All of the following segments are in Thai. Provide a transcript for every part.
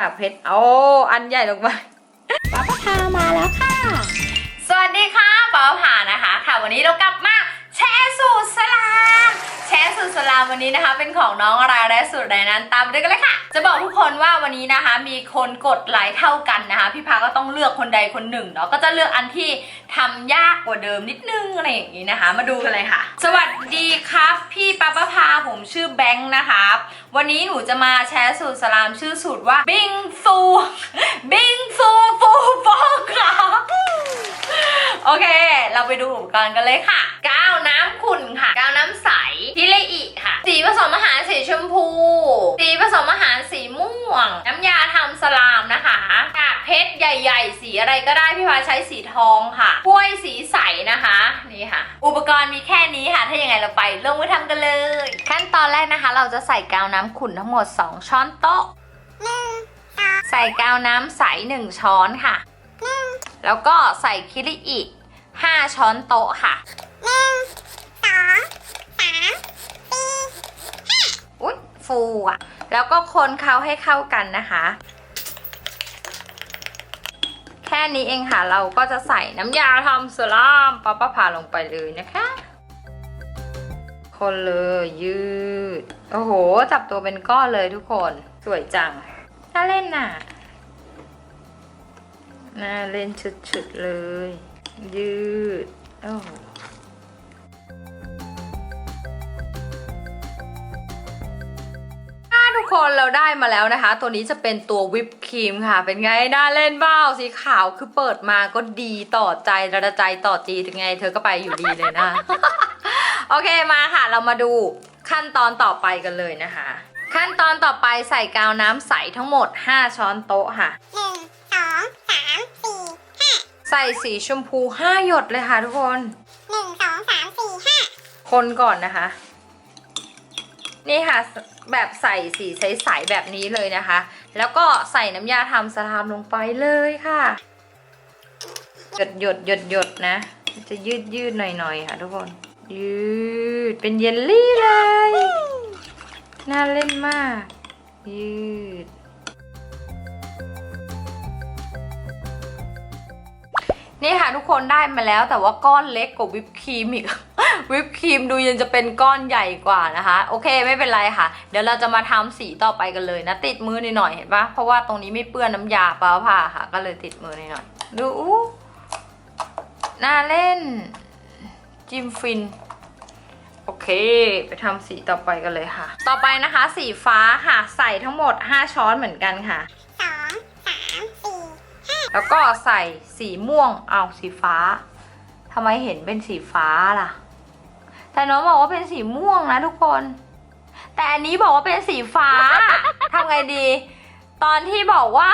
กากเพชรโอ้อันใหญ่ลงไปป้าปะพามาแล้วค่ะ สวัสดีค่ะปอผ่านะคะ ค่ะวันนี้เรากลับมาแชร์สูตรสลาม แชร์สูตรสลามวันนี้นะคะ เป็นของน้องอะไรและสูตรใดนั้นตามไปด้วยกันเลยค่ะ จะบอกทุกคนว่าวันนี้นะคะ มีคนกดไลค์เท่ากันนะคะ พี่พาก็ต้องเลือกคนใดคนหนึ่งเนาะก็จะเลือกอันที่ทำยากกว่าเดิมนิดนึงอะไรอย่างนี้นะคะ มาดูกันเลยค่ะ สวัสดีครับ พี่ปาปะพาผมชื่อแบงค์นะคะวันนี้หนูจะมาแชร์สูตรสลามชื่อสูตรว่าบิงซูบิงซูฟูฟองครับโอเค เราไปดูอุปกรณ์กันเลยค่ะ กาวน้ำขุ่นค่ะกาวน้ำใสพิเลอิค่ะ สี ผสมอาหารสีชมพู สีผสมอาหารสีม่วง น้ำยาทำสลามนะคะกากเพชรใหญ่ ๆ สีอะไรก็ได้พี่พาใช้สีทองค่ะถ้วยสีใสนะคะ นี่ค่ะ อุปกรณ์มีแค่นี้ค่ะ ถ้ายังไงเราไปลงมือทำกันเลย ขั้นตอนแรกนะคะ เราจะใส่กาวน้ำขุ่นทั้งหมด 2 ช้อนโต๊ะ ใส่กาวน้ำใส 1 ช้อนค่ะ แล้วก็ใส่คิริอิ5ช้อนโต๊ะค่ะ ฟูอะ แล้วก็คนเขาให้เข้ากันนะคะ แค่นี้เองค่ะ เราก็จะใส่น้ำยาทำสลามปะปะพาลงไปเลยนะคะ คนเลยยืด โอ้โห จับตัวเป็นก้อนเลยทุกคน สวยจัง น่าเล่นน่ะ น่าเล่นชุดๆเลย ยืด โอ้โห คนเราได้มาแล้วนะคะ ตัวนี้จะเป็นตัววิปครีมค่ะ เป็นไงน่าเล่นเบ้าสีขาวคือเปิดมาก็ดีต่อใจระใจต่อจีถึงไง เธอก็ไปอยู่ดีเลยนะ โอเคมาค่ะ เรามาดูขั้นตอนต่อไปกันเลยนะคะ ขั้นตอนต่อไปใส่กาวน้ำใสทั้งหมด 5 ช้อนโต๊ะค่ะหนึ่งสองสามสี่ห้าใส่สีชมพู 5 หยดเลยค่ะทุกคนหนึ่งสองสามสี่ห้าคนก่อนนะคะ นี่ค่ะ แบบใส่สีใสๆแบบนี้เลยนะคะ แล้วก็ใส่น้ำยาทำสลามลงไปเลยค่ะ หยดหยดหยดหยดนะ จะยืดยืดหน่อยๆค่ะทุกคน ยืดเป็นเยลลี่เลย น่าเล่นมาก ยืด นี่ค่ะทุกคนได้มาแล้วแต่ว่าก้อนเล็กกว่าวิปครีมอีก วิปครีมดูยังจะเป็นก้อนใหญ่กว่านะคะ โอเคไม่เป็นไรค่ะ เดี๋ยวเราจะมาทำสีต่อไปกันเลยนะ ติดมือหน่อยเห็นปะเพราะว่าตรงนี้ไม่เปื้อนน้ำยาเปล่าผ่าค่ะ ก็เลยติดมือหน่อยดูอู้น่าเล่นจิมฟินโอเค ไปทำสีต่อไปกันเลยค่ะ ต่อไปนะคะ สีฟ้าค่ะ ใส่ทั้งหมด 5 ช้อนเหมือนกันค่ะ แล้วก็ใส่สีม่วงเอาสีฟ้าทำไมเห็นเป็นสีฟ้าล่ะ แต่น้องบอกว่าเป็นสีม่วงนะทุกคน แต่อันนี้บอกว่าเป็นสีฟ้าทำไงดี ตอนที่บอกว่า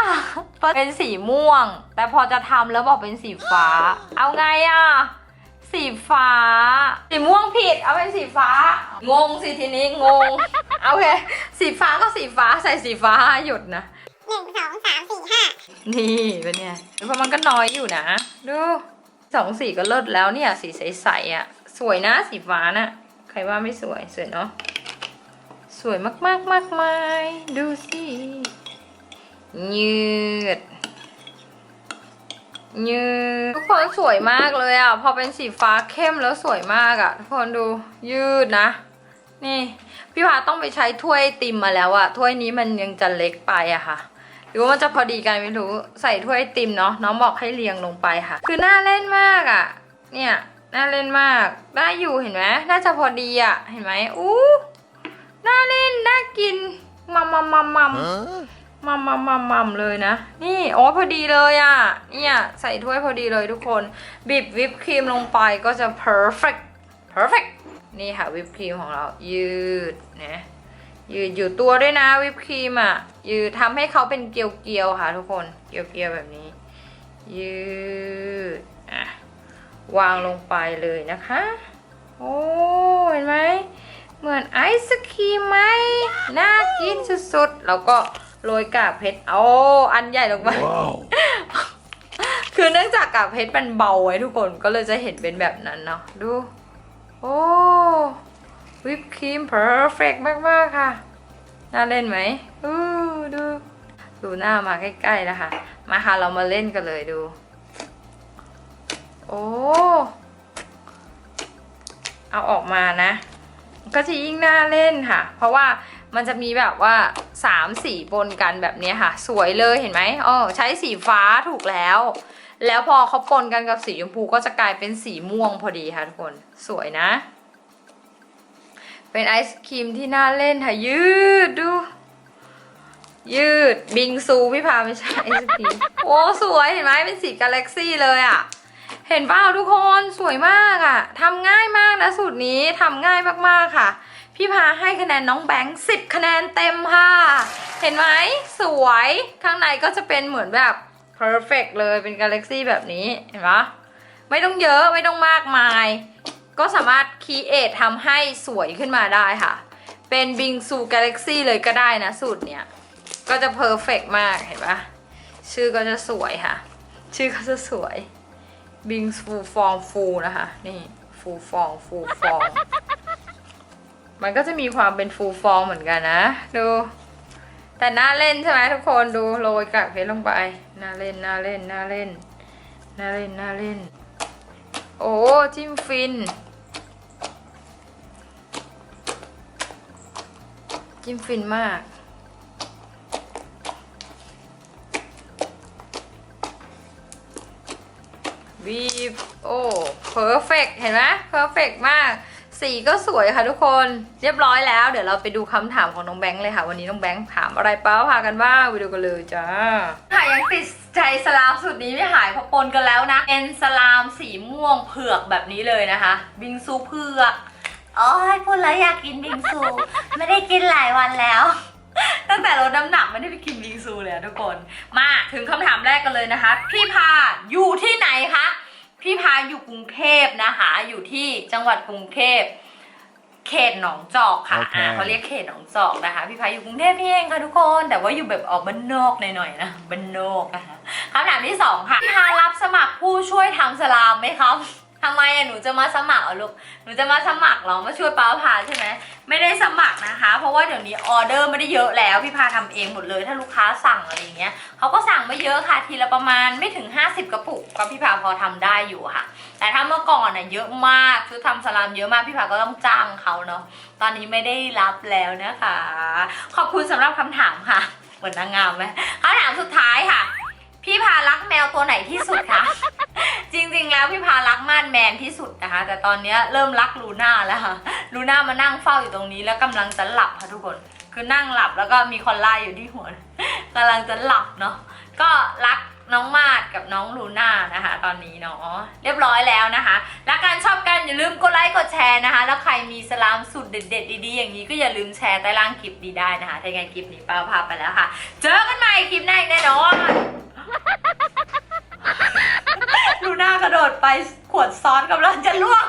เป็นสีม่วง แต่พอจะทำแล้วบอกเป็นสีฟ้า เอาไงอะสีฟ้า สีม่วงผิด เอาเป็นสีฟ้า งงสิทีนี้งง เอาโอเค สีฟ้าก็สีฟ้าใส่สีฟ้าหยุดนะหนึ่งสองสามสี่ห้า นี่เป็นไงเพราะมันก็น้อยอยู่นะ ดูสองสีก็เลิศแล้วเนี่ย สีใสๆอะ สวยนะสีฟ้าน่ะ ใครว่าไม่สวยสวยเนาะสวยมากๆมากมายดูสิยืดยืดทุกคนสวยมากเลยอะ พอเป็นสีฟ้าเข้มแล้วสวยมากอะ ทุกคนดูยืดนะ นี่ พี่พาต้องไปใช้ถ้วยติมมาแล้วอะ ถ้วยนี้มันยังจะเล็กไปอะค่ะ หรือว่ามันจะพอดีกันไม่รู้ใส่ถ้วยไอติมเนาะน้องบอกให้เรียงลงไปค่ะ คือน่าเล่นมากอะเนี่ยน่าเล่นมากได้อยู่เห็นไหมน่าจะพอดีอะเห็นไหมอู้น่าเล่นน่ากินมัมมัมมัมมัมมัมมัมมัมมัมเลยนะ นี่โอ้พอดีเลยอะเนี่ยใส่ถ้วยพอดีเลยทุกคนบีบวิปครีมลงไปก็จะ perfect perfect นี่ค่ะวิปครีมของเรายืดนะ ยืดอยู่ตัวด้วยนะวิปครีมอะ ยืดทำให้เขาเป็นเกลียวๆค่ะทุกคนเกลียวๆแบบนี้ ยืดอะวางลงไปเลยนะคะ โอ้เห็นไหมเหมือนไอศครีมไหมน่ากินสุดๆ แล้วก็โรยกากเพชรโอ้อันใหญ่ลงไปคือเนื่องจากกากเพชรมันเบาไว้ทุกคนก็เลยจะเห็นเป็นแบบนั้นเนาะดู โอ้ วิปครีมเพอร์เฟกมาก ๆ ค่ะ น่าเล่นไหมอู้ดูดูหน้ามาใกล้ๆนะคะมาค่ะ เรามาเล่นกันเลยดู โอ้ เอาออกมานะ ก็จะยิ่งน่าเล่นค่ะ เพราะว่ามันจะมีแบบว่าสามสีปนกันแบบนี้ค่ะ สวยเลยเห็นไหมอ๋อใช้สีฟ้าถูกแล้ว แล้วพอเขาปนกันกับสีชมพูก็จะกลายเป็นสีม่วงพอดีค่ะทุกคน สวยนะ เป็นไอศครีมที่น่าเล่นค่ะ ยืดดู ยืดบิงซูพี่พาไม่ใช่ไอศครีมโอ้สวยเห็นไหมเป็นสีกาแล็กซี่เลยอะ่ะ เห็นเปล่าทุกคนสวยมากอะ่ะทำง่ายมากนะสูตรนี้ทำง่ายมากๆค่ะ พี่พาให้คะแนนน้องแบงค์สิบคะแนนเต็มค่ะ เห็นไหมสวยข้างในก็จะเป็นเหมือนแบบ perfect เลยเป็นกาแล็กซี่แบบนี้เห็นปะไม่ต้องเยอะไม่ต้องมากมาย ก็สามารถคีเอททำให้สวยขึ้นมาได้ค่ะ เป็นบิงซูกาแล็กซี่เลยก็ได้นะสูตรเนี้ย ก็จะเพอร์เฟกมากเห็นปะชื่อก็จะสวยค่ะ ชื่อก็จะสวยบิงฟูฟองฟูนะคะ นี่ฟูฟองฟูฟอง มันก็จะมีความเป็นฟูฟองเหมือนกันนะ ดู แต่น่าเล่นใช่ไหมทุกคนดูโรยกากเพชรลงไปน่าเล่นน่าเล่นน่าเล่นน่าเล่นน่าเล่น โอ้จิ้มฟิน จิ้มฟินมาก บีบโอ้เพอร์เฟกเห็นไหมเพอร์เฟกมาก สีก็สวยค่ะทุกคน เรียบร้อยแล้ว เดี๋ยวเราไปดูคำถามของน้องแบงค์เลยค่ะ วันนี้น้องแบงค์ถามอะไรเป้าพากันบ้างไปดูกันเลยจ้าค่ะยังติดใจสลามสุดนี้ไม่หายเพอปนกันแล้วนะ เป็นสลามสีม่วงเผือกแบบนี้เลยนะคะ บิงซูเผือก แล้วอยากกินบิงซู ไม่ได้กินหลายวันแล้ว ตั้งแต่ลดน้ำหนักไม่ได้ไปกินบิงซูเลยอะทุกคน มาถึงคำถามแรกกันเลยนะคะ พี่พาอยู่ที่ไหนคะ พี่พาอยู่กรุงเทพนะคะ อยู่ที่จังหวัดกรุงเทพ เขตหนองจอกค่ะโอเคอ่าเขาเรียกเขตหนองจอกนะคะ พี่พาอยู่กรุงเทพนี่เองค่ะทุกคน แต่ว่าอยู่แบบออกบ้านนอกหน่อยๆนะ บ้านนอกนะคะคำถามที่สองค่ะ พี่พารับสมัครผู้ช่วยทำสลามไหมครับ ทำไมอะหนูจะมาสมัครเหรอลูก หนูจะมาสมัครเหรอ มาช่วยป้าพาใช่ไหม ไม่ได้สมัครนะคะ เพราะว่าเดี๋ยวนี้ออเดอร์ไม่ได้เยอะแล้ว พี่พาทำเองหมดเลย ถ้าลูกค้าสั่งอะไรอย่างเงี้ยเขาก็สั่งไม่เยอะค่ะ ทีละประมาณไม่ถึง 50 กระปุก ก็พี่พาพอทำได้อยู่ค่ะ แต่ถ้าเมื่อก่อนน่ะเยอะมากชุดทำสลามเยอะมากพี่พาก็ต้องจ้างเขาเนาะ ตอนนี้ไม่ได้รับแล้วนะคะ ขอบคุณสำหรับคำถามค่ะ เหมือนนางงามไหมคำถามสุดท้ายค่ะ พี่พารักแมวตัวไหนที่สุดคะ จริงๆ แล้วพี่พารักม่านแมนที่สุดนะคะ แต่ตอนนี้เริ่มรักลูน่าแล้วค่ะ ลูน่ามานั่งเฝ้าอยู่ตรงนี้แล้วกำลังจะหลับค่ะทุกคน คือนั่งหลับแล้วก็มีคอลล่าอยู่ที่หัวกำลังจะหลับเนาะ ก็รักน้องมาดกับน้องลูน่านะคะ ตอนนี้เนาะเรียบร้อยแล้วนะคะรักกันชอบกันอย่าลืมกดไลค์กดแชร์นะคะ แล้วใครมีสลามสุดเด็ดๆดีๆอย่างนี้ก็อย่าลืมแชร์ใต้ล่างคลิปดีได้นะคะถ้าอย่างคลิปนี้ป้าพาไปแล้วค่ะ เจอกันใหม่คลิปหน้าแน่นอน ดซ้อนกำลังจะล่วง